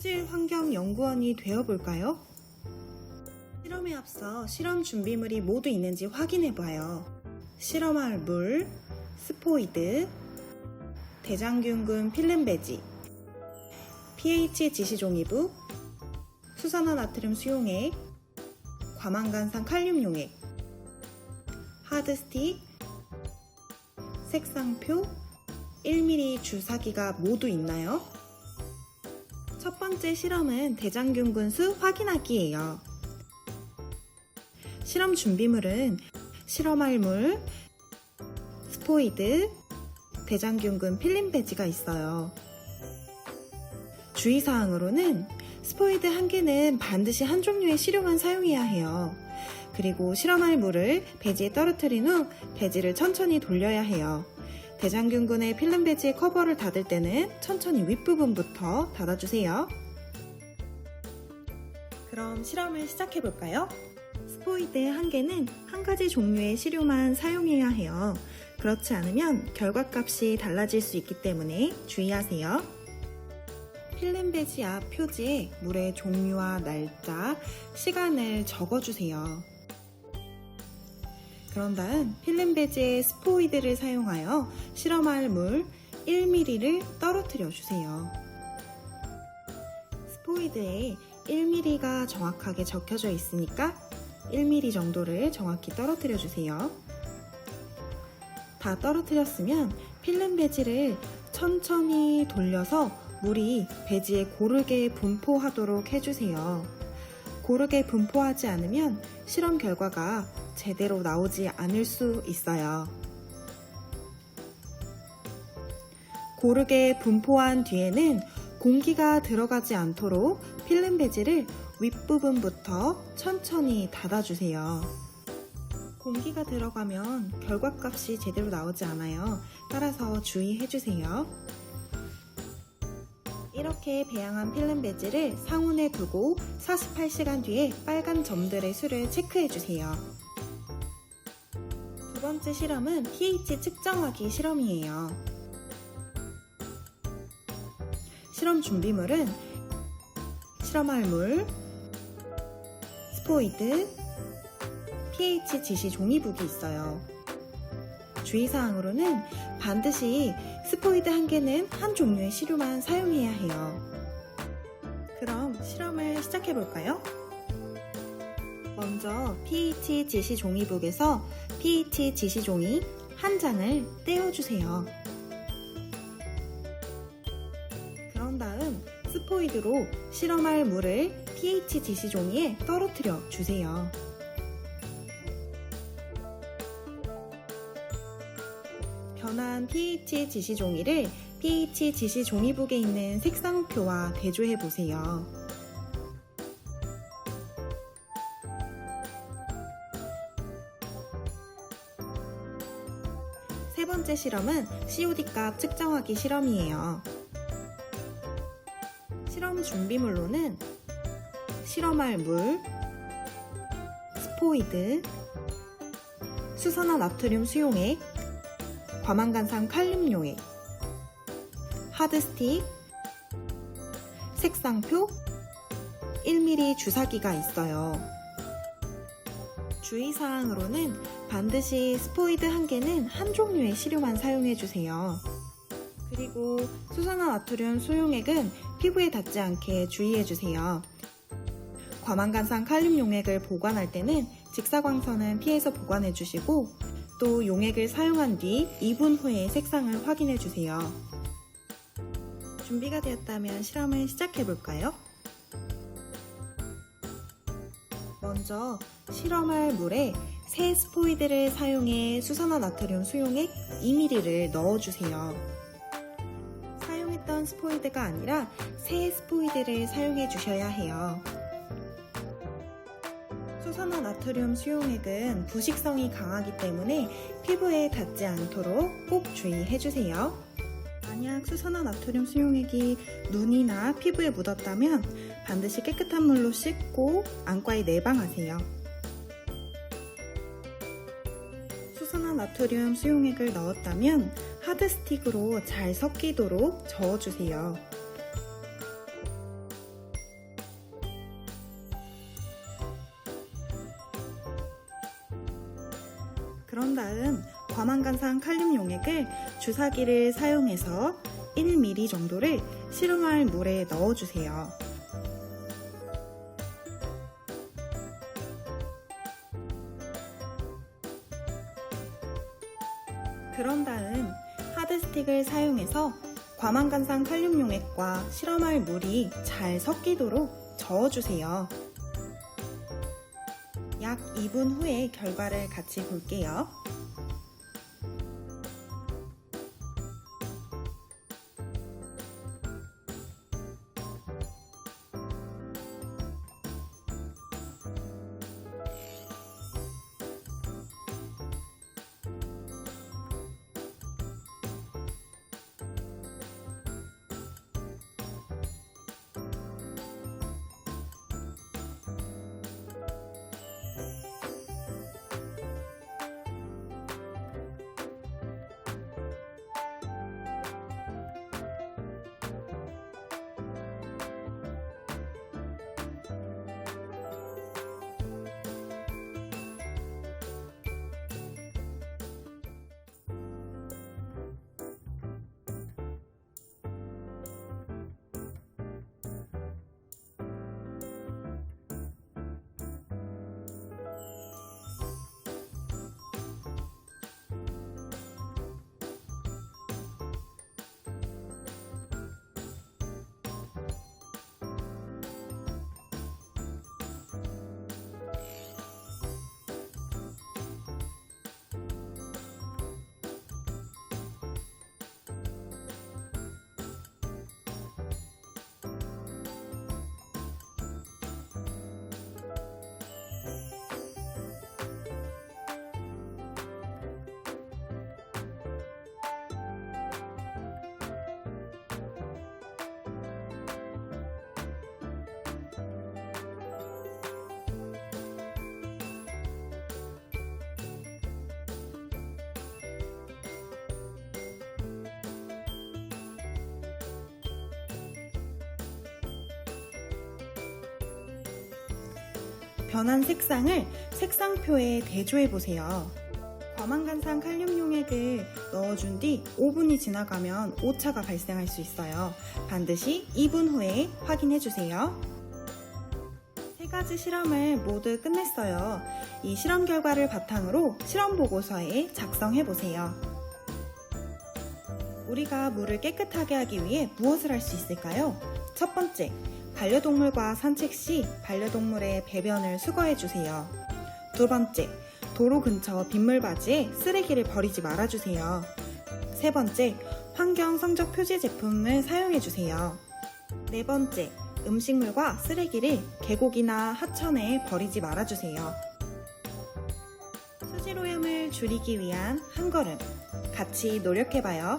토질 환경 연구원이 되어볼까요? 실험에 앞서 실험 준비물이 모두 있는지 확인해 봐요. 실험할 물, 스포이드, 대장균군 필름배지, pH 지시종이부, 수산화 나트륨 수용액, 과망간산 칼륨 용액, 하드스틱, 색상표, 1mm 주사기가 모두 있나요? 첫 번째 실험은 대장균 군 수 확인하기예요. 실험 준비물은 실험할 물, 스포이드, 대장균군 필름 배지가 있어요. 주의사항으로는 스포이드 한 개는 반드시 한 종류의 시료만 사용해야 해요. 그리고 실험할 물을 배지에 떨어뜨린 후 배지를 천천히 돌려야 해요. 대장균군의 필름 배지의 커버를 닫을 때는 천천히 윗부분부터 닫아주세요. 그럼 실험을 시작해볼까요? 스포이드 한 개는 한 가지 종류의 시료만 사용해야 해요. 그렇지 않으면 결과값이 달라질 수 있기 때문에 주의하세요. 필름 배지 앞 표지에 물의 종류와 날짜, 시간을 적어주세요. 그런 다음 필름 배지에 스포이드를 사용하여 실험할 물 1mm를 떨어뜨려 주세요. 스포이드에 1mm가 정확하게 적혀져 있으니까 1mm 정도를 정확히 떨어뜨려 주세요. 다 떨어뜨렸으면 필름 배지를 천천히 돌려서 물이 배지에 고르게 분포하도록 해주세요. 고르게 분포하지 않으면 실험 결과가 제대로 나오지 않을 수 있어요. 고르게 분포한 뒤에는 공기가 들어가지 않도록 필름 배지를 윗부분부터 천천히 닫아주세요. 공기가 들어가면 결과값이 제대로 나오지 않아요. 따라서 주의해주세요. 이렇게 배양한 필름 배지를 상온에 두고 48시간 뒤에 빨간 점들의 수를 체크해주세요. 두 번째 실험은 pH 측정하기 실험이에요. 실험 준비물은 실험할 물, 스포이드, pH 지시 종이북이 있어요. 주의사항으로는 반드시 스포이드 한 개는 한 종류의 시료만 사용해야 해요. 그럼 실험을 시작해 볼까요? 먼저 pH 지시 종이북에서 pH 지시 종이 한 장을 떼어주세요. 그런 다음 스포이드로 실험할 물을 pH 지시 종이에 떨어뜨려 주세요. 변한 pH 지시 종이를 pH 지시 종이북에 있는 색상표와 대조해 보세요. 번째 실험은 COD 값 측정하기 실험이에요. 실험 준비물로는 실험할 물, 스포이드, 수산화 나트륨 수용액, 과망간산 칼륨 용액, 하드스틱, 색상표, 1mm 주사기가 있어요. 주의사항으로는 반드시 스포이드 한 개는 한 종류의 시료만 사용해 주세요. 그리고 수산화 나트륨 수용액은 피부에 닿지 않게 주의해 주세요. 과망간산 칼륨 용액을 보관할 때는 직사광선은 피해서 보관해 주시고 또 용액을 사용한 뒤 2분 후에 색상을 확인해 주세요. 준비가 되었다면 실험을 시작해 볼까요? 먼저 실험할 물에 새 스포이드를 사용해 수산화 나트륨 수용액 2ml를 넣어주세요. 사용했던 스포이드가 아니라 새 스포이드를 사용해 주셔야 해요. 수산화 나트륨 수용액은 부식성이 강하기 때문에 피부에 닿지 않도록 꼭 주의해 주세요. 만약 수산화 나트륨 수용액이 눈이나 피부에 묻었다면 반드시 깨끗한 물로 씻고 안과에 내방하세요. 수선한 나트륨 수용액을 넣었다면 하드스틱으로 잘 섞이도록 저어주세요. 그런 다음 과망간산 칼륨 용액을 주사기를 사용해서 1ml 정도를 실험할 물에 넣어주세요. 그런 다음 하드스틱을 사용해서 과망간산 칼륨 용액과 실험할 물이 잘 섞이도록 저어주세요. 약 2분 후에 결과를 같이 볼게요. 변한 색상을 색상표에 대조해 보세요. 과망간산 칼륨 용액을 넣어준 뒤 5분이 지나가면 오차가 발생할 수 있어요. 반드시 2분 후에 확인해 주세요. 세 가지 실험을 모두 끝냈어요. 이 실험 결과를 바탕으로 실험 보고서에 작성해 보세요. 우리가 물을 깨끗하게 하기 위해 무엇을 할 수 있을까요? 첫 번째, 반려동물과 산책 시 반려동물의 배변을 수거해 주세요. 두 번째, 도로 근처 빗물바지에 쓰레기를 버리지 말아 주세요. 세 번째, 환경 성적 표지 제품을 사용해 주세요. 네 번째, 음식물과 쓰레기를 계곡이나 하천에 버리지 말아 주세요. 수질 오염을 줄이기 위한 한 걸음 같이 노력해 봐요.